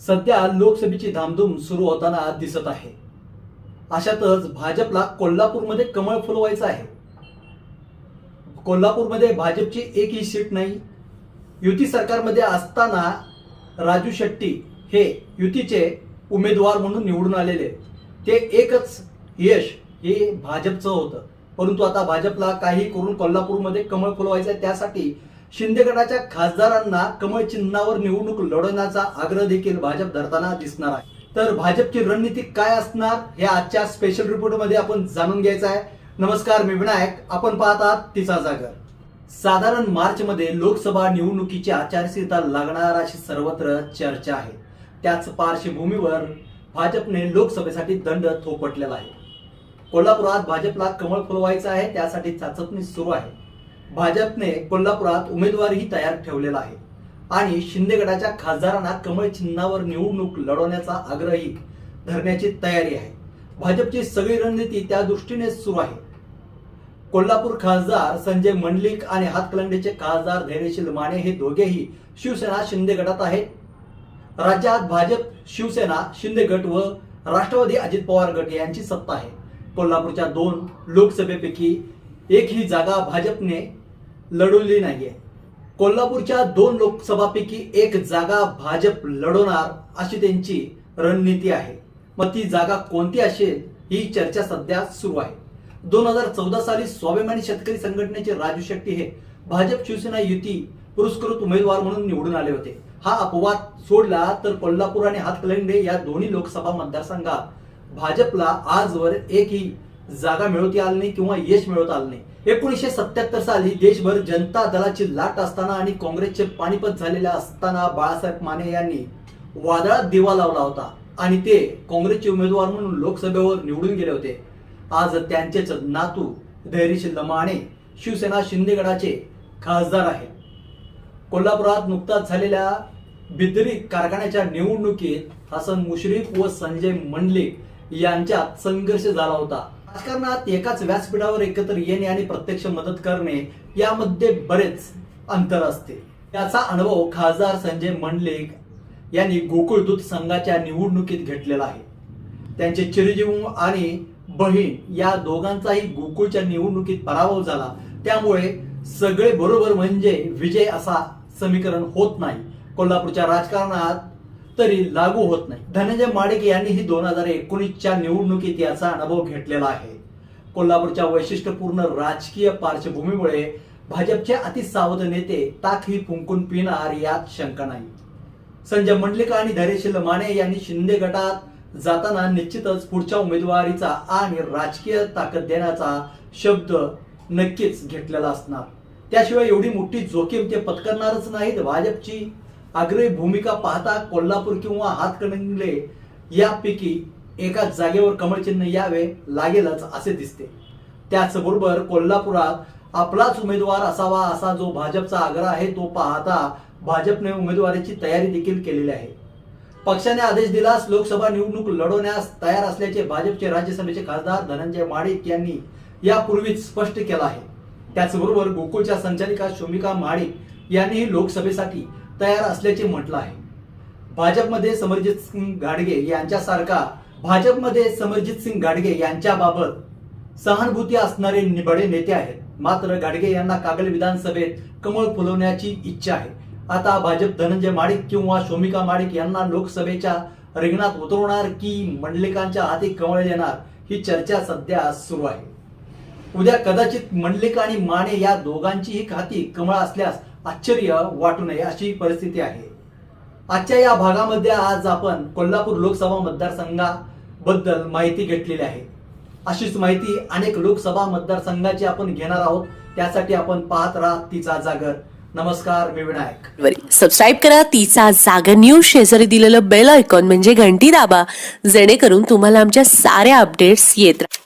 सध्या लोकसभेची धामधूम सुरू होताना दिसत आहे. अशातच भाजपला कोल्हापूरमध्ये कमळ फुलवायचं आहे. कोल्हापूरमध्ये भाजपची एकही सीट नाही. युती सरकारमध्ये असताना राजू शेट्टी हे युतीचे उमेदवार म्हणून निवडून आलेले. ते एकच यश हे भाजपचं होतं. परंतु आता भाजपला काही करून कोल्हापूरमध्ये कमळ फुलवायचं आहे त्यासाठी शिंदे गटाच्या खासदारांना कमळ चिन्हावर निवडणूक लढवण्याचा आग्रह देखील भाजप धरताना दिसणार आहे. तर भाजपची रणनीती काय असणार हे आजच्या स्पेशल रिपोर्टमध्ये आपण जाणून घ्यायचं आहे. नमस्कार मी विनायक. आपण पाहत आहात तिचा जागर. साधारण मार्च मध्ये लोकसभा निवडणुकीची आचारसंहिता लागणार अशी सर्वत्र चर्चा आहे. त्याच पार्श्वभूमीवर भाजपने लोकसभेसाठी दंड थोपटलेला आहे. कोल्हापुरात भाजपला कमळ फुलवायचं आहे त्यासाठी चाचपणी सुरू आहे. भाजपने कोल्हापुरात उमेदवारही तयार ठेवलेला आहे. आणि शिंदे गटाच्या खासदारांना कमळ चिन्हावर निवडणूक लढवण्याचा आग्रही धरण्याची तयारी आहे. भाजपची सगळी रणनीती त्या दृष्टीने सुरू आहे. कोल्हापूर खासदार संजय मंडलिक आणि हातकलंडीचे खासदार धैर्यशील माने हे दोघेही शिवसेना शिंदे गटात आहेत. राज्यात भाजप शिवसेना शिंदे गट व राष्ट्रवादी अजित पवार गट यांची सत्ता आहे. कोल्हापूरच्या दोन लोकसभेपैकी एक ही जागा भाजपने लढवली नाहीये. कोल्हापूरच्या दोन लोकसभापैकी एक जागा भाजप लढवणार अशी त्यांची रणनीती आहे. मग ती जागा कोणती असेल ही चर्चा सध्या सुरू आहे. दोन हजार चौदा साली स्वाभिमानी शेतकरी संघटनेचे राजू शेट्टी हे भाजप शिवसेना युती पुरस्कृत उमेदवार म्हणून निवडून आले होते. हा अपवाद सोडला तर कोल्हापूर आणि हातकलंगडे या दोन्ही लोकसभा मतदारसंघात भाजपला आजवर एकही जागा मिळवता आली नाही किंवा यश मिळवता आलं नाही. एकोणीसशे सत्याहत्तर साली देशभर जनता दलाची लाट असताना आणि काँग्रेसचे पाणीपत झालेले असताना बाळासाहेब माने यांनी वादळात दिवा लावला होता. आणि ते काँग्रेसचे उमेदवार म्हणून लोकसभेवर निवडून गेले होते. आज त्यांचेच नातू धैर्यशील माने शिवसेना शिंदेगडाचे खासदार आहेत. कोल्हापुरात नुकताच झालेल्या बिदरी कारखान्याच्या निवडणुकीत हसन मुश्रीफ व संजय मंडलिक यांच्यात संघर्ष झाला होता. राजकारणात एकाच व्यासपीठावर एकत्र येणे आणि प्रत्यक्ष मदत करणे यामध्ये बरेच अंतर असते. त्याचा अनुभव खासदार संजय मंडलिक यांनी गोकुळ दूत संघाच्या निवडणुकीत घेतलेला आहे. त्यांचे चिरंजीव आणि बहीण या दोघांचाही गोकुळच्या निवडणुकीत पराभव झाला. त्यामुळे सगळे बरोबर म्हणजे विजय असा समीकरण होत नाही. कोल्हापूरच्या राजकारणात तरी लागू होत नाही. धनंजय माडिक यांनीही दोन हजार एकोणीसच्या निवडणुकीत याचा अनुभव घेतलेला आहे. कोल्हापूरच्या वैशिष्ट्यपूर्ण राजकीय पार्श्वभूमीमुळे भाजपचे अतिसावध नेते ताक ही फुंकून पिणार यात शंका नाही. संजय मंडलिका आणि धैर्यशील माने यांनी शिंदे गटात जाताना निश्चितच पुढच्या उमेदवारीचा आणि राजकीय ताकद देण्याचा शब्द नक्कीच घेतलेला असणार. त्याशिवाय एवढी मोठी जोखीम ते पत्करणारच नाहीत भाजपची. आग्रही भूमिका पाहता कोल्हापूर किंवा हातकणंगले यापैकी एका जागेवर कमळचिन्ह यावे लागेलच असे दिसते. त्याचबरोबर कोल्हापुरात आपलाच उमेदवार असावा असा जो भाजपचा आग्रह आहे तो पाहता भाजपने उमेदवारीची तयारी देखील केलेली आहे. पक्षाने आदेश दिलास लोकसभा निवडणूक लढवण्यास तयार असल्याचे भाजपचे राज्यसभेचे खासदार धनंजय माडिक यांनी यापूर्वीच स्पष्ट केलं आहे. त्याचबरोबर गोकुळच्या संचालिका शोमिका माडिक यांनीही लोकसभेसाठी तयार असल्याचे म्हटलं आहे. भाजपमध्ये समरजित सिंग गाडगे यांच्यासारखा भाजपमध्ये समरजित सिंग गाडगे यांच्याबाबत सहानुभूती असणारे निबडे नेते आहेत. मात्र गाडगे यांना कागल विधानसभेत कमळ फुलवण्याची इच्छा आहे. आता भाजप धनंजय माडिक किंवा शोमिका माडिक यांना लोकसभेच्या रिंगणात उतरवणार की मंडलिकांच्या हाती कमळ येणार ही चर्चा सध्या सुरू आहे. उद्या कदाचित मंडलिक आणि माने या दोघांचीही खाती कमळ असल्यास आश्चर्य वाटू नये अशी परिस्थिती आहे. आजच्या या भागामध्ये आज आपण कोल्हापूर लोकसभा मतदारसंघाबद्दल माहिती घेतलेली आहे. अशीच माहिती अनेक लोकसभा मतदारसंघाची आपण घेणार आहोत. त्यासाठी आपण पाहत राहा तिचा जागर. नमस्कार मी विनायक. सबस्क्राईब करा तिचा जागर न्यूज शेजारी दिलेलं बेल आयकॉन म्हणजे घंटी दाबा. जेणेकरून तुम्हाला आमच्या साऱ्या अपडेट्स येत राहतील